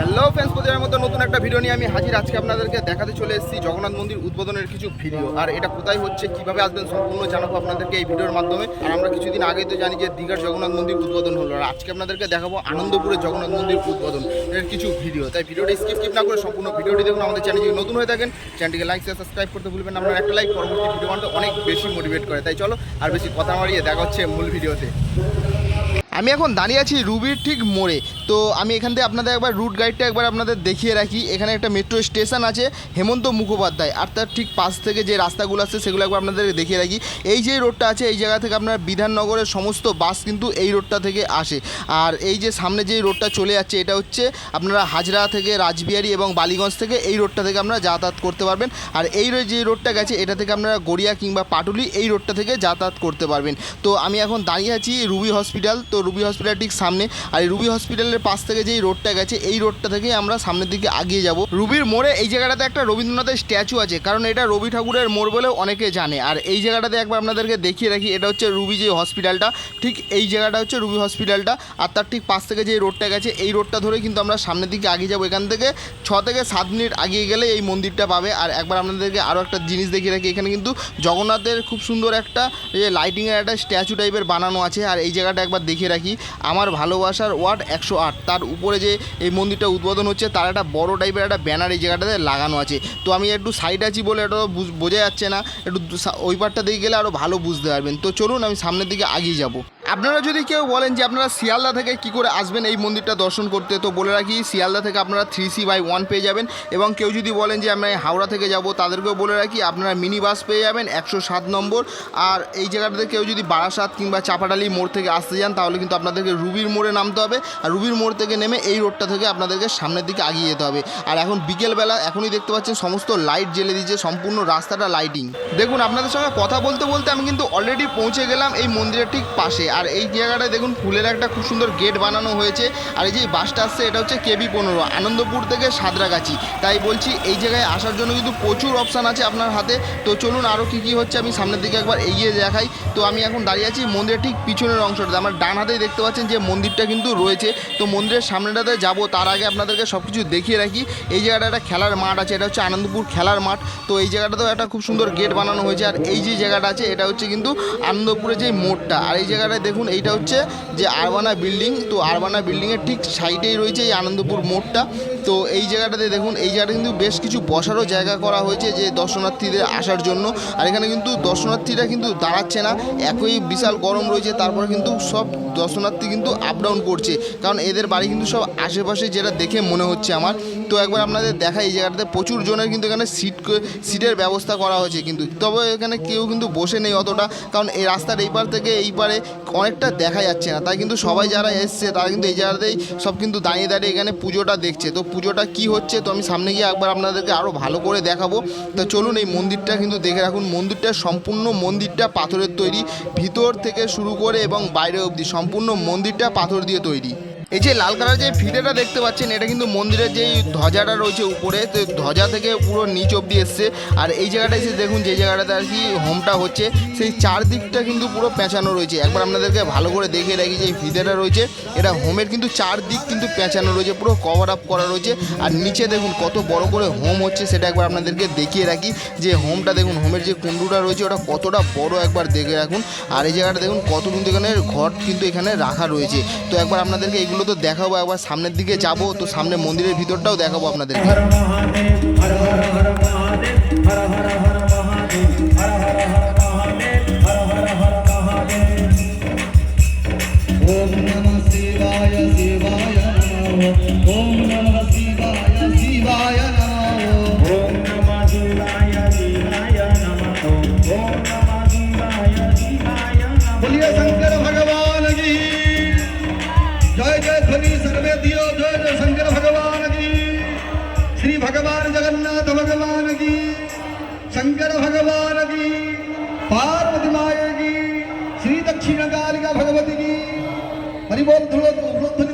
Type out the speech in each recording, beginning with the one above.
Hello friends প্রতিদিনের মতো নতুন একটা ভিডিও নিয়ে আমি হাজির। আজকে আপনাদেরকে দেখাতে চলে এসেছি জগন্নাথ মন্দির উদ্বোধনের কিছু ভিডিও আর এটা কোথায় হচ্ছে, কীভাবে আসবেন সম্পূর্ণ জানাব আপনাদেরকে এই ভিডিওর মাধ্যমে। আর আমরা কিছুদিন আগেই তো জানি যে দীঘার জগন্নাথ মন্দির উদ্বোধন হলো। আর আজকে আপনাদেরকে দেখাবো আনন্দপুরের জগন্নাথ মন্দির উদ্বোধন এর কিছু ভিডিও তাই ভিডিওটা স্কিপ স্কিপ না করে সম্পূর্ণ ভিডিওটি দেখুন। আমাদের চ্যানেল যদি নতুন হয়ে থাকেন চ্যানেলটিকে লাইক শেয়ার সাবস্ক্রাইব করতে ভুলবেন। আপনার একটা লাইক পরবর্তী ভিডিও অনেক বেশি মোটিভেট করে। তাই চলো, আর বেশি কথা মারিয়ে দেখা হচ্ছে মূল ভিডিওতে আমি এখন দাঁড়িয়ে আছি রুবির ঠিক মোড়ে। তো আমি এখান থেকে আপনাদের একবার রুট গাইডটা একবার আপনাদের দেখিয়ে রাখি। এখানে একটা মেট্রো স্টেশন আছে, হেমন্ত মুখোপাধ্যায়। আর তার ঠিক পাশ থেকে যে রাস্তাগুলো আছে, সেগুলো একবার আপনাদের দেখিয়ে রাখি। এই যে রোডটা আছে, এই জায়গা থেকে আপনার বিধাননগরের সমস্ত বাস কিন্তু এই রোডটা থেকে আসে। আর এই যে সামনে যে রোডটা চলে যাচ্ছে, এটা হচ্ছে আপনারা হাজরা থেকে রাজবিহারি এবং বালিগঞ্জ থেকে এই রোডটা থেকে আপনারা যাতায়াত করতে পারবেন। আর এই যে রোডটা গেছে, এটা থেকে আপনারা গড়িয়া কিংবা পাটুলি এই রোডটা থেকে যাতায়াত করতে পারবেন। তো আমি এখন দাঁড়িয়ে আছি রুবি হসপিটাল তো রুবি হসপিটাল ঠিক সামনে। আর রুবি হসপিটালের পাশ থেকে যেই রোডটা গেছে, এই রোডটা থেকে আমরা সামনের দিকে আগিয়ে যাব। রুবির মোড়ে এই জায়গাটাতে একটা রবীন্দ্রনাথের স্ট্যাচু আছে, কারণ এটা রবি ঠাকুরের মোড় বলে অনেকে জানে। আর এই জায়গাটাতে একবার আপনাদেরকে দেখিয়ে রাখি, এটা হচ্ছে রুবি যে হসপিটালটা, ঠিক এই জায়গাটা হচ্ছে রুবি হসপিটালটা। আর তার ঠিক পাশ থেকে যে রোডটা গেছে, এই রোডটা ধরে কিন্তু আমরা সামনের দিকে আগিয়ে যাব। এখান থেকে ছ থেকে সাত মিনিট আগিয়ে গেলে এই মন্দিরটা পাবে। আর একবার আপনাদেরকে আরও একটা জিনিস দেখিয়ে রাখি, এখানে কিন্তু জগন্নাথের খুব সুন্দর একটা লাইটিংয়ের একটা স্ট্যাচু টাইপের বানানো আছে। আর এই জায়গাটা একবার দেখিয়ে রাখি। আমার ভালোবাসার ওয়ার্ড একশো আট। তার উপরে যে এই মন্দিরটা উদ্বোধন হচ্ছে, তার একটা বড় টাইপের একটা ব্যানার এই জায়গাটাতে লাগানো আছে। তো আমি একটু সাইড আছি বলে এটা বুঝ- যাচ্ছে না। একটু ওই পারটা দিকে গেলে আরও ভালো বুঝতে পারবেন। তো চলুন, আমি সামনের দিকে আগিয়ে যাব। আপনারা যদি কেউ বলেন যে আপনারা শিয়ালদা থেকে কি করে আসবেন এই মন্দিরটা দর্শন করতে, তো বলে রাখি, শিয়ালদা থেকে আপনারা থ্রি সি বাই ওয়ান পেয়ে যাবেন। এবং কেউ যদি বলেন যে আমরা হাওড়া থেকে যাব, তাদেরকেও বলে রাখি, আপনারা মিনি বাস পেয়ে যাবেন একশো সাত নম্বর। আর এই জায়গাটাতে কেউ যদি বারাসাত কিংবা চাপাডালি মোড় থেকে আসতে যান, তাহলে কিন্তু আপনাদেরকে রুবির মোড়ে নামতে হবে। আর রুবির মোড় থেকে নেমে এই রোডটা থেকে আপনাদেরকে সামনের দিকে আগিয়ে যেতে হবে। আর এখন বিকেলবেলা এখনই দেখতে পাচ্ছেন সমস্ত লাইট জ্বেলে দিয়েছে সম্পূর্ণ রাস্তাটা লাইটিং দেখুন, আপনাদের সঙ্গে কথা বলতে বলতে আমি কিন্তু অলরেডি পৌঁছে গেলাম এই মন্দিরের ঠিক পাশে। আর এই জায়গাটায় দেখুন, ফুলের একটা খুব সুন্দর গেট বানানো হয়েছে। আর এই যে বাসটা আসছে, এটা হচ্ছে কেবি পনেরো, আনন্দপুর থেকে সাঁতরাগাছি। তাই বলছি, এই জায়গায় আসার জন্য কিন্তু প্রচুর অপশান আছে আপনার হাতে। তো চলুন আরও কী কী হচ্ছে আমি সামনের দিকে একবার এগিয়ে দেখাই। তো আমি এখন দাঁড়িয়ে আছি মন্দিরের ঠিক পিছনের অংশটাতে। আমার ডান হাতেই দেখতে পাচ্ছেন যে মন্দিরটা কিন্তু রয়েছে। তো মন্দিরের সামনেটাতে যাব, তার আগে আপনাদেরকে সব কিছু দেখিয়ে রাখি। এই জায়গাটা একটা খেলার মাঠ আছে, এটা হচ্ছে আনন্দপুর খেলার মাঠ। তো এই জায়গাটাতেও একটা খুব সুন্দর গেট বানানো হয়েছে। আর এই যে জায়গাটা আছে, এটা হচ্ছে কিন্তু আনন্দপুরের যে মোড়টা। আর এই জায়গাটায় দেখুন, এইটা হচ্ছে যে আরবানা বিল্ডিং তো আরবানা বিল্ডিংয়ের ঠিক সাইডেই রয়েছে এই আনন্দপুর মোড়টা। তো এই জায়গাটাতে দেখুন, এই জায়গাটা কিন্তু বেশ কিছু বসারও জায়গা করা হয়েছে যে দর্শনার্থীদের আসার জন্য। আর এখানে কিন্তু দর্শনার্থীরা কিন্তু দাঁড়াচ্ছে না, একই বিশাল গরম রয়েছে, তারপরে কিন্তু সব দর্শনার্থী কিন্তু আপ ডাউন করছে। কারণ এদের বাড়ি কিন্তু সব আশেপাশে যেটা দেখে মনে হচ্ছে আমার। তো একবার আপনাদের দেখা এই জায়গাটাতে প্রচুর জনের কিন্তু এখানে সিট সিটের ব্যবস্থা করা হয়েছে কিন্তু। তবে এখানে কেউ কিন্তু বসে নেই অতটা, কারণ এই রাস্তার এই পার থেকে এই পারে অনেকটা দেখা যাচ্ছে না। তাই কিন্তু সবাই যারা এসছে, তারা কিন্তু এই জায়গাতেই সব কিন্তু দাঁড়িয়ে দাঁড়িয়ে এখানে পুজোটা দেখছে। তো পুজোটা কি হচ্ছে, তো আমি সামনে গিয়ে একবার আপনাদেরকে আরও ভালো করে দেখাবো। তো চলুন এই মন্দিরটা কিন্তু দেখে রাখুন। মন্দিরটা সম্পূর্ণ মন্দিরটা পাথরের তৈরি, ভিতর থেকে শুরু করে এবং বাইরে অবধি সম্পূর্ণ মন্দিরটা পাথর দিয়ে তৈরি। এই যে লাল কালার যে ফিতেটা দেখতে পাচ্ছেন, এটা কিন্তু মন্দিরের যেই ধ্বজাটা রয়েছে উপরে, তো ধ্বজা থেকে পুরো নিচ অব্দি এসছে। আর এই জায়গাটা এসে দেখুন, যে জায়গাটাতে আর কি হোমটা হচ্ছে, সেই চারদিকটা কিন্তু পুরো পেঁচানো রয়েছে। একবার আপনাদেরকে ভালো করে দেখে রাখি যে এই রয়েছে, এটা হোমের কিন্তু চারদিক কিন্তু পেঁচানো রয়েছে, পুরো কভার আপ করা রয়েছে। আর নিচে দেখুন, কত বড় করে হোম হচ্ছে, সেটা একবার আপনাদেরকে দেখিয়ে রাখি। যে হোমটা দেখুন, হোমের যে কুণ্ডুটা রয়েছে, ওটা কতটা বড় একবার দেখে রাখুন। আর এই জায়গাটা দেখুন কত কিন্তু এখানে ঘট কিন্তু এখানে রাখা রয়েছে। তো একবার আপনাদেরকে এগুলো তো দেখাবো একবার সামনের দিকে যাব তো সামনে মন্দিরের ভিতরটাও দেখাবো আপনাদের। হর कालिका भगवती की हरि बोल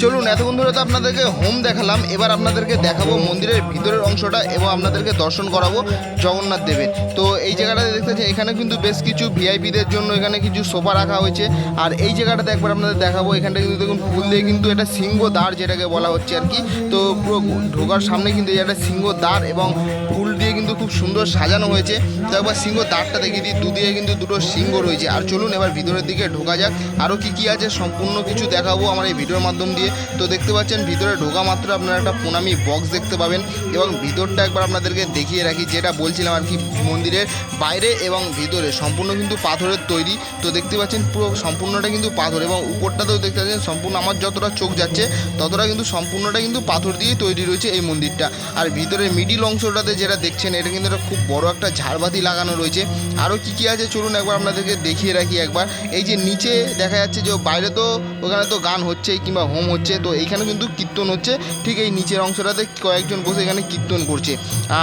চলুন, এতক্ষণ ধরে তো আপনাদেরকে হোম দেখালাম। এবার আপনাদেরকে দেখাবো মন্দিরের ভিতরের অংশটা এবং আপনাদেরকে দর্শন করাবো জগন্নাথ দেবের। তো এই জায়গাটাতে দেখতে পাচ্ছেন, এখানে কিন্তু বেশ কিছু ভিআইপিদের জন্য এখানে কিছু সোফা রাখা হয়েছে। আর এই জায়গাটাতে একবার আপনাদের দেখাবো এখানটা কিন্তু দেখুন ফুল দিয়ে কিন্তু এটা সিংহ দ্বার যেটাকে বলা হচ্ছে আর কি। তো পুরো ঢোকার সামনে কিন্তু এটা সিংহ দ্বার এবং ফুল কিন্তু খুব সুন্দর সাজানো হয়েছে। তো একবার সিংহ দ্বারটা দেখিয়ে দিই। দুদিকে কিন্তু দুটো সিংহ রয়েছে। আর চলুন এবার ভিতরের দিকে ঢোকা যাক। আরও কি কি আছে সম্পূর্ণ কিছু দেখাবো আমার এই ভিডিওর মাধ্যম দিয়ে। তো দেখতে পাচ্ছেন, ভিতরে ঢোকা মাত্র আপনারা একটা প্রণামী বক্স দেখতে পাবেন এবং ভিতরটা একবার আপনাদেরকে দেখিয়ে রাখি, যেটা বলছিলাম আর কি, মন্দিরের বাইরে এবং ভিতরে। সম্পূর্ণ কিন্তু পাথরের তৈরি। তো দেখতে পাচ্ছেন, পুরো সম্পূর্ণটা কিন্তু পাথর এবং উপরটাতেও দেখতে পাচ্ছেন, সম্পূর্ণ আমার যতটা চোখ যাচ্ছে, ততটা কিন্তু সম্পূর্ণটা কিন্তু পাথর দিয়ে তৈরি রয়েছে এই মন্দিরটা। আর ভিতরে মিডিল অংশটাতে যেটা দেখছেন এটা কিন্তু একটা খুব বড় একটা ঝাড়বাতি লাগানো রয়েছে। আরও কী কী আছে চলুন একবার আপনাদেরকে দেখিয়ে রাখি একবার। এই যে নিচে দেখা যাচ্ছে যে বাইরে তো ওখানে তো গান হচ্ছে কিংবা হোম হচ্ছে, তো এইখানে কিন্তু কীর্তন হচ্ছে। ঠিক এই নিচের অংশটাতে কয়েকজন বসে এখানে কীর্তন করছে।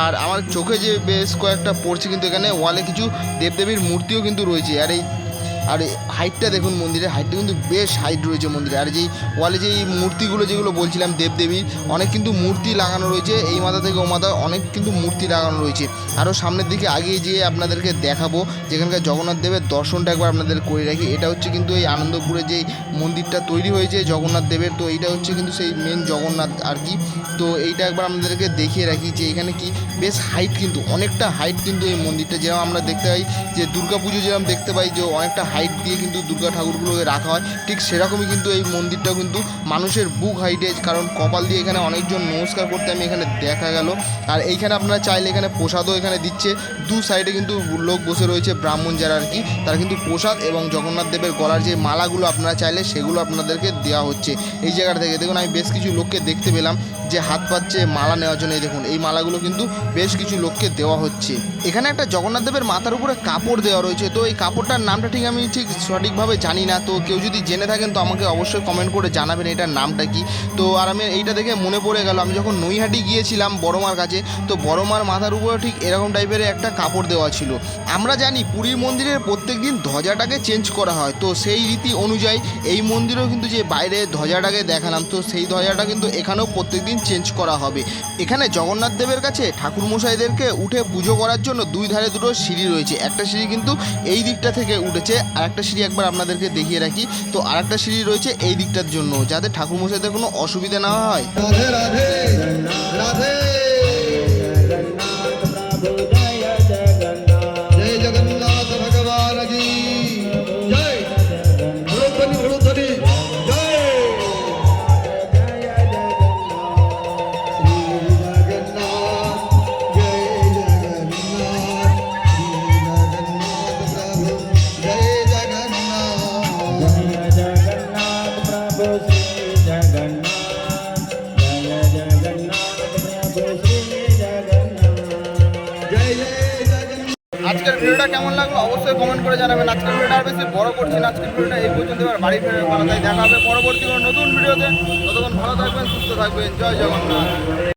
আর আমার চোখে যে বেশ কয়েকটা পড়ছে কিন্তু এখানে ওয়ালে কিছু দেবদেবীর মূর্তিও কিন্তু রয়েছে। আর এই আর হাইটটা দেখুন মন্দিরের হাইটটা কিন্তু বেশ হাইট রয়েছে মন্দিরে। আর যেই ওয়ালে যেই মূর্তিগুলো যেগুলো বলছিলাম, দেবদেবীর, অনেক কিন্তু মূর্তি লাগানো রয়েছে। এই মাথা থেকে ও মাথা অনেক কিন্তু মূর্তি লাগানো রয়েছে। আরও সামনের দিকে আগিয়ে যেয়ে আপনাদেরকে দেখাবো, যেখানকার জগন্নাথ দেবের দর্শনটা একবার আপনাদের করে রাখি। এটা হচ্ছে কিন্তু এই আনন্দপুরে যেই মন্দিরটা তৈরি হয়েছে জগন্নাথ দেবের, তো এইটা হচ্ছে কিন্তু সেই মেন জগন্নাথ আর কি। তো এইটা একবার আপনাদেরকে দেখিয়ে রাখি যে এখানে কি বেশ হাইট কিন্তু, অনেকটা হাইট কিন্তু এই মন্দিরটা। যেরকম আমরা দেখতে পাই যে দুর্গা পুজো যেরকম দেখতে পাই যে অনেকটা হাইট দিয়ে কিন্তু দুর্গা ঠাকুরগুলোকে রাখা হয়। ঠিক সেরকমই কিন্তু এই মন্দিরটাও কিন্তু মানুষের বুক হাইটে কারণ কপাল দিয়ে এখানে অনেকজন নমস্কার করতে আমি এখানে দেখা গেল। আর এইখানে আপনারা চাইলে এখানে প্রসাদও এখানে দিচ্ছে। দু সাইডে কিন্তু লোক বসে রয়েছে, ব্রাহ্মণ যারা আর কি, তারা কিন্তু প্রসাদ এবং জগন্নাথ দেবের গলার যে মালাগুলো আপনারা চাইলে সেগুলো আপনাদেরকে দেওয়া হচ্ছে। এই জায়গাটা থেকে দেখুন, আমি বেশ কিছু লোককে দেখতে পেলাম যে হাত পাচ্ছে মালা নেওয়ার জন্য। এই দেখুন, এই মালাগুলো কিন্তু বেশ কিছু লোককে দেওয়া হচ্ছে। এখানে একটা জগন্নাথ দেবের মাথার উপরে কাপড় দেওয়া রয়েছে। তো এই কাপড়টার নামটা ঠিক আমি ঠিক সঠিকভাবে জানি না, তো কেউ যদি জেনে থাকেন তো আমাকে অবশ্যই কমেন্ট করে জানাবেন এটার নামটা কি। তো আর আমি এইটা দেখে মনে পড়ে গেল, আমি যখন নৈহাটি গিয়েছিলাম বড়মার কাছে, তো বড়মার মাথার উপরে ঠিক এরকম টাইপের একটা কাপড় দেওয়া ছিল। আমরা জানি পুরীর মন্দিরের প্রত্যেক দিন ধ্বজাটাকে চেঞ্জ করা হয়, তো সেই রীতি অনুযায়ী এই মন্দিরেও কিন্তু যে বাইরে ধ্বজাটাকে দেখালাম, তো সেই ধ্বজাটা কিন্তু এখানেও প্রত্যেক দিন চেঞ্জ করা হবে। এখানে জগন্নাথ দেবের কাছে ঠাকুর মশাইদেরকে উঠে পুজো করার জন্য দুই ধারে দুটো সিঁড়ি রয়েছে। একটা সিঁড়ি কিন্তু এই দিকটা থেকে উঠেছে আর একটা সিঁড়ি একবার আপনাদেরকে দেখিয়ে রাখি। তো আরেকটা সিঁড়ি রয়েছে এই দিকটার জন্য, যাতে ঠাকুর মশাইদের কোনো অসুবিধা না হয়। রাধে রাধে রাধে। আজকের ভিডিওটা কেমন লাগল? অবশ্যই কমেন্ট করে জানাবেন। আজকের ভিডিওটা আর বেশি বড় করছি না। আজকের ভিডিওটা এই পর্যন্ত এবার বাড়ি ফেরার পালা তাই দেখা হবে পরবর্তী কোনো নতুন ভিডিওতে। ততক্ষণ ভালো থাকবেন, সুস্থ থাকবেন। জয় জগন্নাথ।